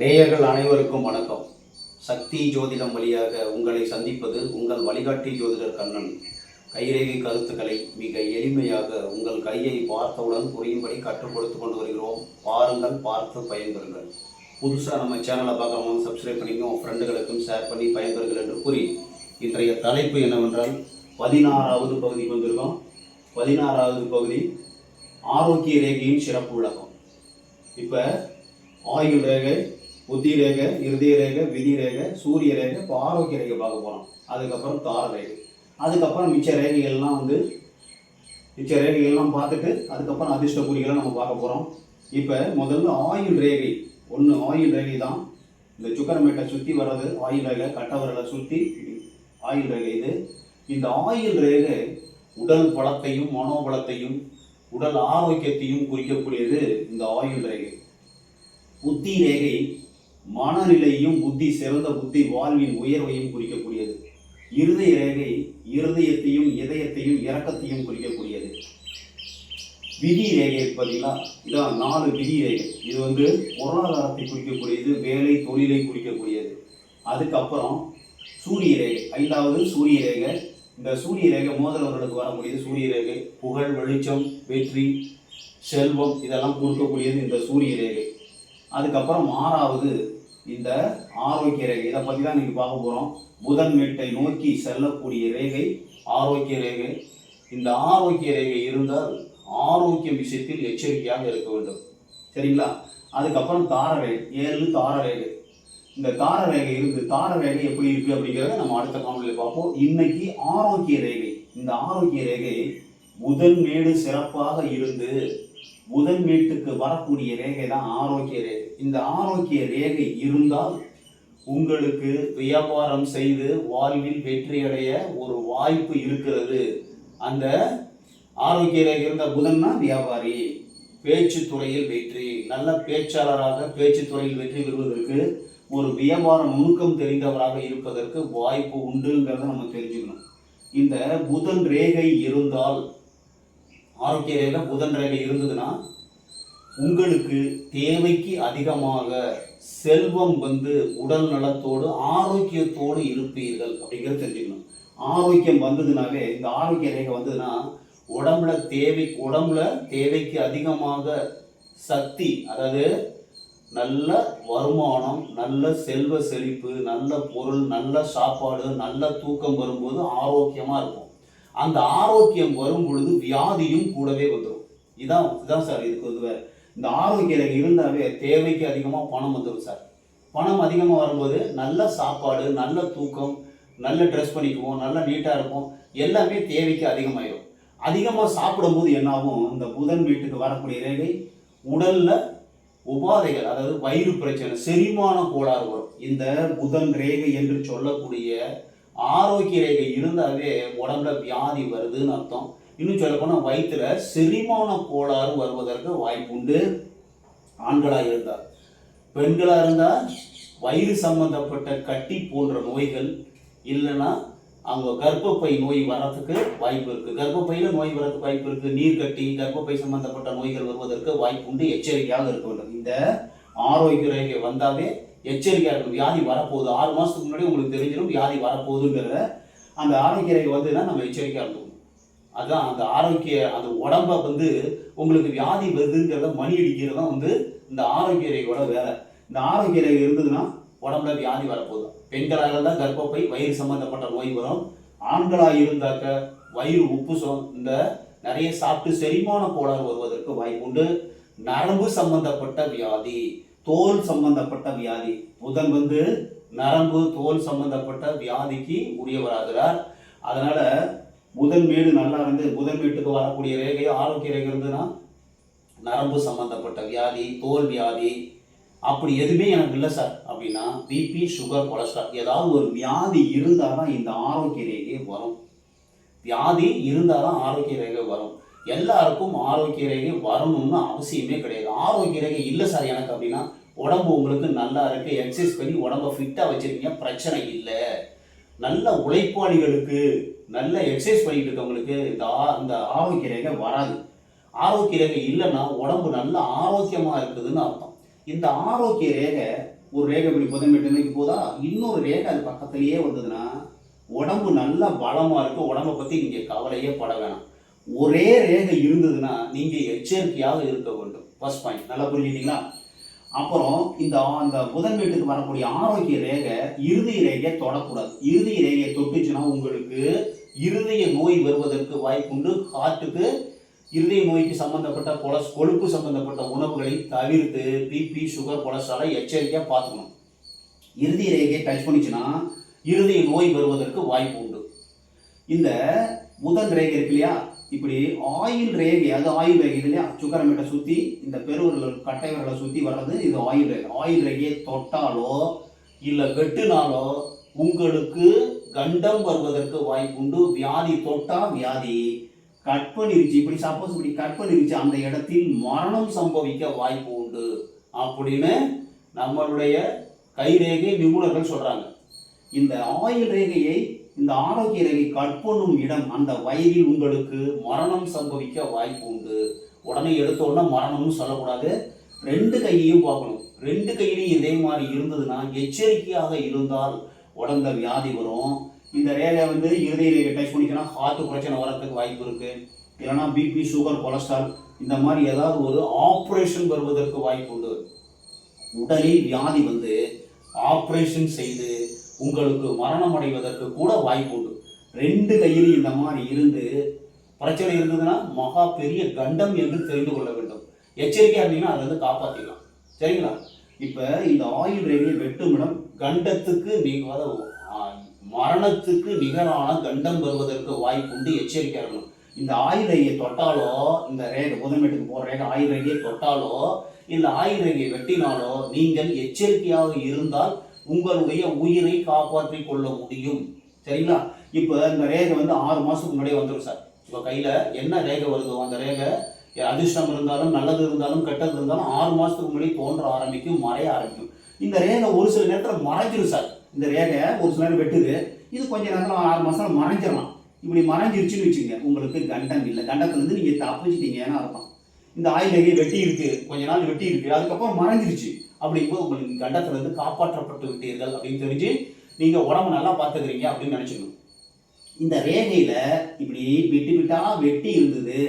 நேயர்கள் அனைவருக்கும் வணக்கம். சக்தி ஜோதிடம் வழியாக உங்களை சந்திப்பது உங்கள் வழிகாட்டி ஜோதிடர் கண்ணன். கைரேகை கருத்துக்களை மிக எளிமையாக உங்கள் கையை பார்த்தவுடன் புரியும்படி கற்றுக் கொடுத்து கொண்டு வருகிறோம். பாருங்கள் பார்த்து பயன்பெறுங்கள். புதுசாக நம்ம சேனலை பார்க்காம சப்ஸ்கிரைப் பண்ணிங்க உங்கள் ஃப்ரெண்டுகளுக்கும் ஷேர் பண்ணி பயன்பெறுங்கள் என்று கூறி இன்றைய தலைப்பு என்னவென்றால் பதினாறாவது பகுதிக்கு வந்திருக்கோம். பதினாறாவது பகுதி ஆரோக்கிய ரேகையின் சிறப்பு விளக்கம். இப்போ ஆயுள் ரேகை புத்தி ரேகை இருதய ரேகை விதி ரேகை சூரிய ரேகை இப்போ ஆரோக்கிய ரேகை பார்க்க போகிறோம் அதுக்கப்புறம் தார ரேகை அதுக்கப்புறம் மிச்ச ரேகைகள்லாம் வந்து மிச்ச ரேகைகள்லாம் பார்த்துட்டு அதுக்கப்புறம் அதிர்ஷ்ட குறிகளை நம்ம பார்க்க போகிறோம் இப்போ முதல்ல ஆயுள் ரேகை. ஒன்று ஆயுள் ரேகை தான். இந்த சுக்கரமேட்டை சுற்றி வர்றது ஆயுள் ரேகை கட்டவரலை சுற்றி ஆயுள் ரேகை இது. இந்த ஆயுள் ரேகை உடல் பலத்தையும் மனோபலத்தையும் உடல் ஆரோக்கியத்தையும் குறிக்கக்கூடியது இந்த ஆயுள் ரேகை. புத்தி ரேகை மனநிலையும் புத்தி சிறந்த புத்தி வாழ்வின் உயர்வையும் குறிக்கக்கூடியது. இருதய ரேகை இருதயத்தையும் இதயத்தையும் இரக்கத்தையும் குறிக்கக்கூடியது. விதி ரேகை பார்த்தீங்களா இதான் நாலு விதி ரேகை. இது வந்து பொருளாதாரத்தை குறிக்கக்கூடியது வேலை தொழிலை குறிக்கக்கூடியது. அதுக்கப்புறம் சூரிய ரேகை. ஐந்தாவது சூரிய ரேகை. இந்த சூரிய ரேகை மோதலவர்களுக்கு வரக்கூடியது சூரிய ரேகை. புகழ் வெளிச்சம் வெற்றி செல்வம் இதெல்லாம் கொடுக்கக்கூடியது இந்த சூரிய ரேகை. அதுக்கப்புறம் ஆறாவது இந்த ஆரோக்கிய ரேகை இதை பற்றி தான் நீங்கள் பார்க்க போகிறோம் புதன் மேட்டை நோக்கி செல்லக்கூடிய ரேகை ஆரோக்கிய ரேகை. இந்த ஆரோக்கிய ரேகை இருந்தால் ஆரோக்கிய விஷயத்தில் எச்சரிக்கையாக இருக்க வேண்டும். சரிங்களா? அதுக்கப்புறம் தார ஏழு தாரரேகை இந்த தார ரேகை இருந்து தார ரேகை எப்படி இருக்குது அப்படிங்கிறத நம்ம அடுத்த காணொலியில் பார்ப்போம். இன்னைக்கு ஆரோக்கிய ரேகை இந்த ஆரோக்கிய ரேகை புதன் மேடு சிறப்பாக இருந்து புதன் வீட்டுக்கு வரக்கூடிய ரேகை தான் ஆரோக்கிய ரேகை. இந்த ஆரோக்கிய ரேகை இருந்தால் உங்களுக்கு வியாபாரம் செய்து வாழ்வில் வெற்றியடைய ஒரு வாய்ப்பு இருக்கிறது. அந்த ஆரோக்கிய ரேகை இருந்த புதன்னா வியாபாரி. பேச்சு துறையில் வெற்றி. நல்ல பேச்சாளராக பேச்சு துறையில் வெற்றி பெறுவதற்கு ஒரு வியாபார நுணுக்கம் தெரிந்தவராக இருப்பதற்கு வாய்ப்பு உண்டுங்கிறத நம்ம தெரிஞ்சுக்கணும். இந்த புதன் ரேகை இருந்தால் ஆரோக்கிய ரேகை புதன் ரேகை இருந்ததுன்னா உங்களுக்கு தேவைக்கு அதிகமாக செல்வம் வந்து உடல் நலத்தோடு ஆரோக்கியத்தோடு இருப்பீர்கள் அப்படிங்கிறத தெரிஞ்சுக்கணும். ஆரோக்கியம் வந்ததுனாலே இந்த ஆரோக்கிய ரேகை வந்ததுன்னா உடம்புல தேவை உடம்புல தேவைக்கு அதிகமாக சக்தி அதாவது நல்ல வருமானம் நல்ல செல்வ செழிப்பு நல்ல பொருள் நல்ல சாப்பாடு நல்ல தூக்கம் வரும்போது ஆரோக்கியமாக இருக்கும். அந்த ஆரோக்கியம் வரும் பொழுது வியாதியும் கூடவே வந்துடும் இதான் இதான் சார் இதுக்கு வந்து வேறு. இந்த ஆரோக்கிய ரேகை இருந்தாவே தேவைக்கு அதிகமாக பணம் வந்துடும் சார். பணம் அதிகமாக வரும்போது நல்ல சாப்பாடு நல்ல தூக்கம் நல்ல ட்ரெஸ் பண்ணிக்குவோம் நல்ல நீட்டாக இருப்போம். எல்லாமே தேவைக்கு அதிகமாயிடும் அதிகமாக சாப்பிடும்போது என்னாகும்? இந்த புதன் வீட்டுக்கு வரக்கூடிய ரேகை உடலில் உபாதைகள் அதாவது வயிறு பிரச்சனை செரிமான கோளாறு வரும். இந்த புதன் ரேகை என்று சொல்லக்கூடிய ஆரோக்கிய ரேகை இருந்தாவே உடம்புல வியாதி வருதுன்னு அர்த்தம். இன்னும் சொல்ல போனால் வயிற்றுல செரிமான கோளாறு வருவதற்கு வாய்ப்பு உண்டு. ஆண்களாக இருந்தால். பெண்களாக இருந்தால் வயிறு சம்பந்தப்பட்ட கட்டி போன்ற நோய்கள் இல்லைன்னா அவங்க கர்ப்பப்பை நோய் வரத்துக்கு வாய்ப்பு இருக்குது கர்ப்பப்பையில் நோய் வரதுக்கு வாய்ப்பு இருக்குது நீர் கட்டி கர்ப்பப்பை சம்பந்தப்பட்ட நோய்கள் வருவதற்கு வாய்ப்பு உண்டு. எச்சரிக்கையாக இருக்க வேண்டும். இந்த ஆரோக்கிய ரேகை வந்தாவே எச்சரிக்கையாக இருக்கணும் வியாதி வரப்போகுது. ஆறு மாதத்துக்கு முன்னாடி உங்களுக்கு தெரிஞ்சிடும் வியாதி வரப்போகுதுங்கிறத அந்த ஆரோக்கிய வந்து நம்ம எச்சரிக்கையாக இருக்கணும் அதுதான் அந்த ஆரோக்கிய அந்த உடம்ப வந்து உங்களுக்கு வியாதி வருதுங்கிறத மணி அடிக்கிறது தான் வந்து இந்த ஆரோக்கிய ரேகையோட வேலை. இந்த ஆரோக்கிய ரேகை இருந்ததுன்னா உடம்புல வியாதி வரப்போகுது. பெண்களாக இருந்தால் கர்ப்பப்பை வயிறு சம்மந்தப்பட்ட நோய் வரும். ஆண்களாக இருந்தாக்க வயிறு உப்புசம் இந்த நிறைய சாப்பிட்டு செரிமான கோளாறு வருவதற்கு வாய்ப்பு உண்டு நரம்பு சம்பந்தப்பட்ட வியாதி. தோல் சம்பந்தப்பட்ட வியாதி. புதன் வந்து நரம்பு தோல் சம்பந்தப்பட்ட வியாதிக்கு உரியவராகிறார். அதனால புதன் வீடு நல்லா இருந்து புதன் வீட்டுக்கு வரக்கூடிய ரேகை ஆரோக்கிய ரேகை இருந்ததுன்னா நரம்பு சம்பந்தப்பட்ட வியாதி தோல் வியாதி. அப்படி எதுவுமே எனக்கு இல்லை சார். அப்படின்னா பிபி சுகர் கொலஸ்ட்ரால் ஏதாவது ஒரு வியாதி இருந்தால் தான் இந்த ஆரோக்கிய ரேகை வரும். வியாதி இருந்தால் தான் ஆரோக்கிய ரேகை வரும். எல்லாருக்கும் ஆரோக்கிய ரேகை வரணும்னு அவசியமே கிடையாது. ஆரோக்கிய ரேகை இல்லை சார் எனக்கு அப்படின்னா உடம்பு உங்களுக்கு நல்லா இருக்கு எக்ஸசைஸ் பண்ணி உடம்ப ஃபிட்டாக வச்சுருக்கீங்க பிரச்சனை இல்லை. நல்ல உழைப்பாளிகளுக்கு நல்ல எக்ஸசைஸ் பண்ணிட்டு இருக்கவங்களுக்கு இந்த ஆ- இந்த ஆரோக்கிய ரேகை வராது. ஆரோக்கிய ரேகை இல்லைன்னா உடம்பு நல்ல ஆரோக்கியமாக இருக்குதுன்னு அர்த்தம். இந்த ஆரோக்கிய ரேகை ஒரு ரேகை இப்படி புதன்மேட்டு போதா இன்னொரு ரேகை அது பக்கத்துலேயே வந்ததுன்னா உடம்பு நல்ல பலமாக இருக்கு உடம்பை பற்றி நீங்கள் கவலையே பட வேணாம். ஒரே ரேகை இருந்ததுன்னா நீங்கள் எச்சரிக்கையாக இருக்க வேண்டும். ஃபர்ஸ்ட் பாயிண்ட் நல்லா புரிஞ்சுட்டீங்களா அப்புறம் இந்த அந்த புதன் வீட்டுக்கு வரக்கூடிய ஆரோக்கிய ரேகை இருதய ரேகையை தொடக்கூடாது. இருதய ரேகையை தொட்டுச்சுன்னா உங்களுக்கு இருதய நோய் வருவதற்கு வாய்ப்புண்டு. ஹார்ட்டுக்கு இருதய நோய்க்கு சம்பந்தப்பட்ட கொலஸ் கொழுப்பு சம்பந்தப்பட்ட உணவுகளை தவிர்த்து பிபி சுகர் கொலஸ்ட்ராலை எச்சரிக்கையாக பார்த்துக்கணும். இறுதி ரேகையை டச் பண்ணிச்சுன்னா இருதய நோய் வருவதற்கு வாய்ப்பு உண்டு இந்த முதல் ரேகை இருக்கு இல்லையா? இப்படி ஆயில் ரேகை அது ஆயில் ரேகை இதுலேயே இல்லையா சுக்கரமேட்டை சுற்றி இந்த பெருவர்கள் கட்டை விரலை சுற்றி வர்றது இது ஆயில் ரேகை. ஆயில் ரேகையை தொட்டாலோ இல்லை வெட்டுனாலோ உங்களுக்கு கண்டம் வருவதற்கு வாய்ப்புண்டு. வியாதி தொட்டா வியாதி. கட் பண்ணிருச்சு இப்படி சப்போஸ் இப்படி கட் பண்ணிருச்சு அந்த இடத்தில் மரணம் சம்பவிக்க வாய்ப்பு உண்டு. அப்படின்னு நம்மளுடைய கைரேகை நிபுணர்கள் சொல்றாங்க. இந்த ஆயில் ரேகையை இந்த ஆரோக்கிய ரேகை கற்பொண்ணும் இடம் அந்த வயதில் உங்களுக்கு மரணம் சம்பவிக்க வாய்ப்பு உண்டு. உடனே எடுத்த உடனே மரணம்னு சொல்லக்கூடாது. ரெண்டு கையையும் பார்க்கணும். ரெண்டு கையிலையும் இதே மாதிரி இருந்ததுன்னா எச்சரிக்கையாக இருந்தால் உடம்புல வியாதி வரும். இந்த ரேகை வந்து இருதய ரேகை டச் பண்ணிச்சுன்னா ஹார்ட் பிரச்சனை வரத்துக்கு வாய்ப்பு இருக்குது இல்லைன்னா பிபி சுகர் கொலஸ்ட்ரால் இந்த மாதிரி ஏதாவது ஒரு ஆப்ரேஷன் வருவதற்கு வாய்ப்பு உண்டு. உடலில் வியாதி வந்து ஆப்ரேஷன் செய்து உங்களுக்கு மரணம் அடைவதற்கு கூட வாய்ப்பு உண்டு ரெண்டு கையிலையும் இந்த மாதிரி இருந்து பிரச்சனை இருந்ததுன்னா மகா பெரிய கண்டம் என்று தெரிந்து கொள்ள வேண்டும். எச்சரிக்கையாக இருந்தீங்கன்னா அதை வந்து காப்பாற்றிக்கலாம் சரிங்களா? இப்போ இந்த ஆயுள் ரேகையை வெட்டுமிடம் கண்டத்துக்கு நீங்கள் மரணத்துக்கு நிகரான கண்டம் வருவதற்கு வாய்ப்பு உண்டு எச்சரிக்கையா இருக்கணும். இந்த ஆயுள் ரயை தொட்டாலோ இந்த ரேகை புதன்மேட்டுக்கு போகிற ரேகை ஆயுள் ரேகையை தொட்டாலோ இந்த ஆயுள் ரேகையை வெட்டினாலோ நீங்கள் எச்சரிக்கையாக இருந்தால் உங்களுடைய உயிரை காப்பாற்றிக் கொள்ள முடியும். சரிங்களா? இப்போ இந்த ரேகை வந்து ஆறு மாசத்துக்கு முன்னாடியே வந்துடும் சார். இப்போ கையில என்ன ரேகை வருதோ அந்த ரேகை அதிர்ஷ்டம் இருந்தாலும் நல்லது இருந்தாலும் கெட்டது இருந்தாலும் ஆறு மாசத்துக்கு முன்னாடி தோன்ற ஆரம்பிக்கும் மறைய ஆரம்பிக்கும். இந்த ரேகை ஒரு சில நேரத்தில் மறைஞ்சிரும் சார். இந்த ரேகை ஒரு சில நேரம் வெட்டுது. இது கொஞ்ச நேரத்தில் ஆறு மாசம் மறைஞ்சிடலாம் இப்படி மறைஞ்சிருச்சுன்னு வச்சுங்க உங்களுக்கு கண்டம் இல்லை. கண்டத்துலேருந்து நீங்கள் தப்பிச்சிட்டீங்கன்னு அர்த்தம். இந்த ஆயில் ரேகை வெட்டி இருக்கு கொஞ்ச நாள் வெட்டி இருக்கு அதுக்கப்புறம் மறைஞ்சிருச்சு. அப்படிங்கும்போது உங்களுக்கு கண்டத்துல இருந்து காப்பாற்றப்பட்டு விட்டீர்கள் அப்படின்னு தெரிஞ்சு நீங்க உடம்பு நல்லா பார்த்துக்கிறீங்க அப்படின்னு நினைச்சுக்கணும். இந்த ரேகையில இப்படி விட்டு விட்டா வெட்டி இருந்தது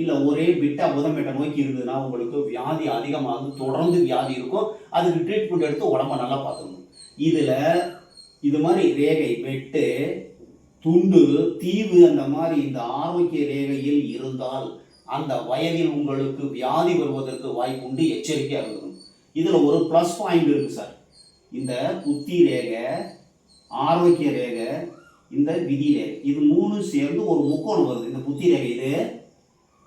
இல்ல ஒரே விட்டா புதமேட்டை நோக்கி இருந்ததுன்னா உங்களுக்கு வியாதி அதிகமாக தொடர்ந்து வியாதி இருக்கும் அதுக்கு ட்ரீட்மெண்ட் எடுத்து உடம்ப நல்லா பார்த்துக்கணும். இதுல இது மாதிரி ரேகை வெட்டு துண்டு தீவு அந்த மாதிரி இந்த ஆரோக்கிய ரேகையில் இருந்தால் அந்த வயதில் உங்களுக்கு வியாதி வருவதற்கு வாய்ப்புண்டு எச்சரிக்கையாக இருக்கணும். இதில் ஒரு ப்ளஸ் பாயிண்ட் இருக்கு சார் இந்த புத்தி ரேகை ஆரோக்கிய ரேகை இந்த விதி ரேகை இது மூணு சேர்ந்து ஒரு முக்கோணம் வருது. இந்த புத்தி ரேகை இது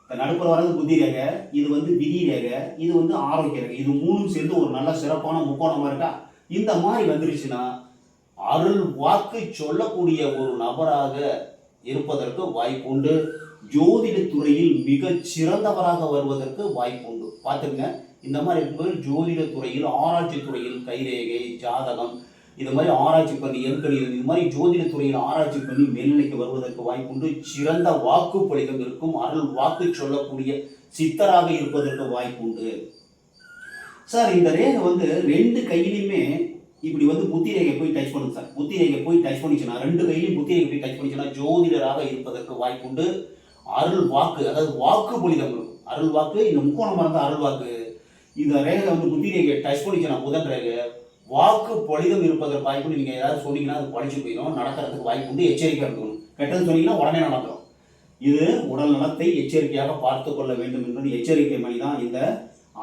இந்த நடுப்புற வர்றது புத்தி ரேகை இது வந்து விதி ரேகை இது வந்து ஆரோக்கிய ரேகை. இது மூணும் சேர்ந்து ஒரு நல்ல சிறப்பான முக்கோணமாக இருக்கா? இந்த மாதிரி வந்துருச்சுன்னா அருள் வாக்கு சொல்லக்கூடிய ஒரு நபராக இருப்பதற்கு வாய்ப்புண்டு. ஜோதிட துறையில் மிக சிறந்தவராக வருவதற்கு வாய்ப்புண்டு பார்த்துங்க இந்த மாதிரி இருக்கும்போது ஜோதிட துறையில் ஆராய்ச்சி துறையில் கைரேகை ஜாதகம் இது மாதிரி ஆராய்ச்சி பண்ணி எண்கணி இது மாதிரி ஜோதிட துறையில் ஆராய்ச்சி பண்ணி மேல்நிலைக்கு வருவதற்கு வாய்ப்புண்டு சிறந்த வாக்கு பலிதம் இருக்கும் அருள் வாக்கு சொல்லக்கூடிய சித்தராக இருப்பதற்கு வாய்ப்புண்டு சார் இந்த ரேகை வந்து ரெண்டு கையிலையுமே இப்படி வந்து புத்தி ரேகை போய் டச் பண்ணுங்க சார். புத்தி ரேகை போய் டச் பண்ணிச்சுன்னா ரெண்டு கையிலையும் புத்தி ரேகை போய் டச் பண்ணிச்சுன்னா ஜோதிடராக இருப்பதற்கு வாய்ப்புண்டு அருள் வாக்கு அதாவது வாக்கு புனிதம் அருள் வாக்கு இந்த முக்கோணம் மறந்த அருள் வாக்கு இந்த ரேகை வந்து புத்தி ரேகை டச் பண்ணிச்சுன்னா புதன் ரேகை வாக்கு பொழிதம் இருப்பதற்கு வாய்ப்பு நீங்க ஏதாவது சொன்னீங்கன்னா அது பழிச்சு போயிடும். நடக்கிறதுக்கு வாய்ப்பு உண்டு. எச்சரிக்கை இருக்கணும் கெட்டது சொன்னீங்கன்னா உடனே நடக்கும் இது உடல் நலத்தை எச்சரிக்கையாக பார்த்து கொள்ள வேண்டும் என்பது எச்சரிக்கை மணி தான் இந்த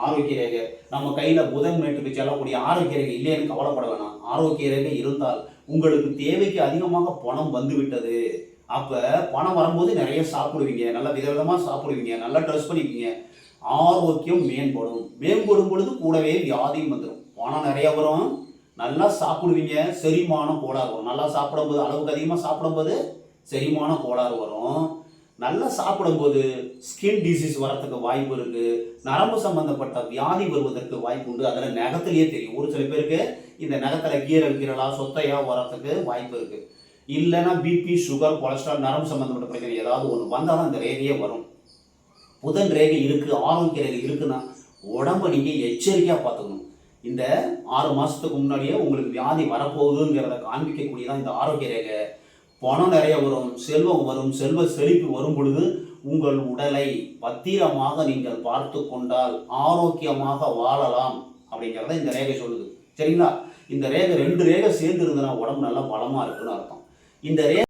ஆரோக்கிய ரேகை. நம்ம கையில புதன் மேட்டுக்கு செல்லக்கூடிய ஆரோக்கிய ரேகை இல்லைன்னு கவலைப்பட வேணாம். ஆரோக்கிய ரேகை இருந்தால் உங்களுக்கு தேவைக்கு அதிகமாக பணம் வந்துவிட்டது. அப்போ பணம் வரும்போது நிறைய சாப்பிடுவீங்க. நல்லா விதவிதமாக சாப்பிடுவீங்க. நல்லா ட்ரெஸ் பண்ணிப்பீங்க. ஆரோக்கியம் மேம்படும். மேம்படும் பொழுது கூடவே வியாதியும் வந்துடும் பணம் நிறைய வரும். நல்லா சாப்பிடுவீங்க. செரிமானம் கோளாறு வரும். நல்லா சாப்பிடும்போது அளவுக்கு அதிகமாக சாப்பிடும்போது செரிமான கோளாறு வரும். நல்லா சாப்பிடும்போது ஸ்கின் டிசீஸ் வரத்துக்கு வாய்ப்பு இருக்குது நரம்பு சம்பந்தப்பட்ட வியாதி வருவதற்கு வாய்ப்பு உண்டு. அதில் நகத்திலேயே தெரியும். ஒரு சில பேருக்கு இந்த நகத்தில் கீரல் கீரலாக சொத்தையாக வரத்துக்கு வாய்ப்பு இருக்குது இல்லைன்னா பிபி சுகர் கொலஸ்ட்ரால் நரம்பு சம்பந்தப்பட்ட பிரச்சனை ஏதாவது ஒன்று வந்தாலும் அந்த ரேகையே வரும். புதன் ரேகை இருக்குது ஆரோக்கிய ரேகை இருக்குன்னா உடம்ப நீங்கள் எச்சரிக்கையாக பார்த்துக்கணும். இந்த ஆறு மாதத்துக்கு முன்னாடியே உங்களுக்கு வியாதி வரப்போகுதுங்கிறத காண்பிக்கக்கூடியதான் இந்த ஆரோக்கிய ரேகை. பணம் நிறைய வரும் செல்வம் வரும் செல்வ செழிப்பு வரும் பொழுது உங்கள் உடலை பத்திரமாக நீங்கள் பார்த்து கொண்டால் ஆரோக்கியமாக வாழலாம் அப்படிங்கிறத இந்த ரேகை சொல்லுது. சரிங்களா? இந்த ரேகை ரெண்டு ரேகை சேர்ந்து இருந்ததுன்னா உடம்பு நல்லா பலமாக இருக்குன்னு அர்த்தம். இந்த ரே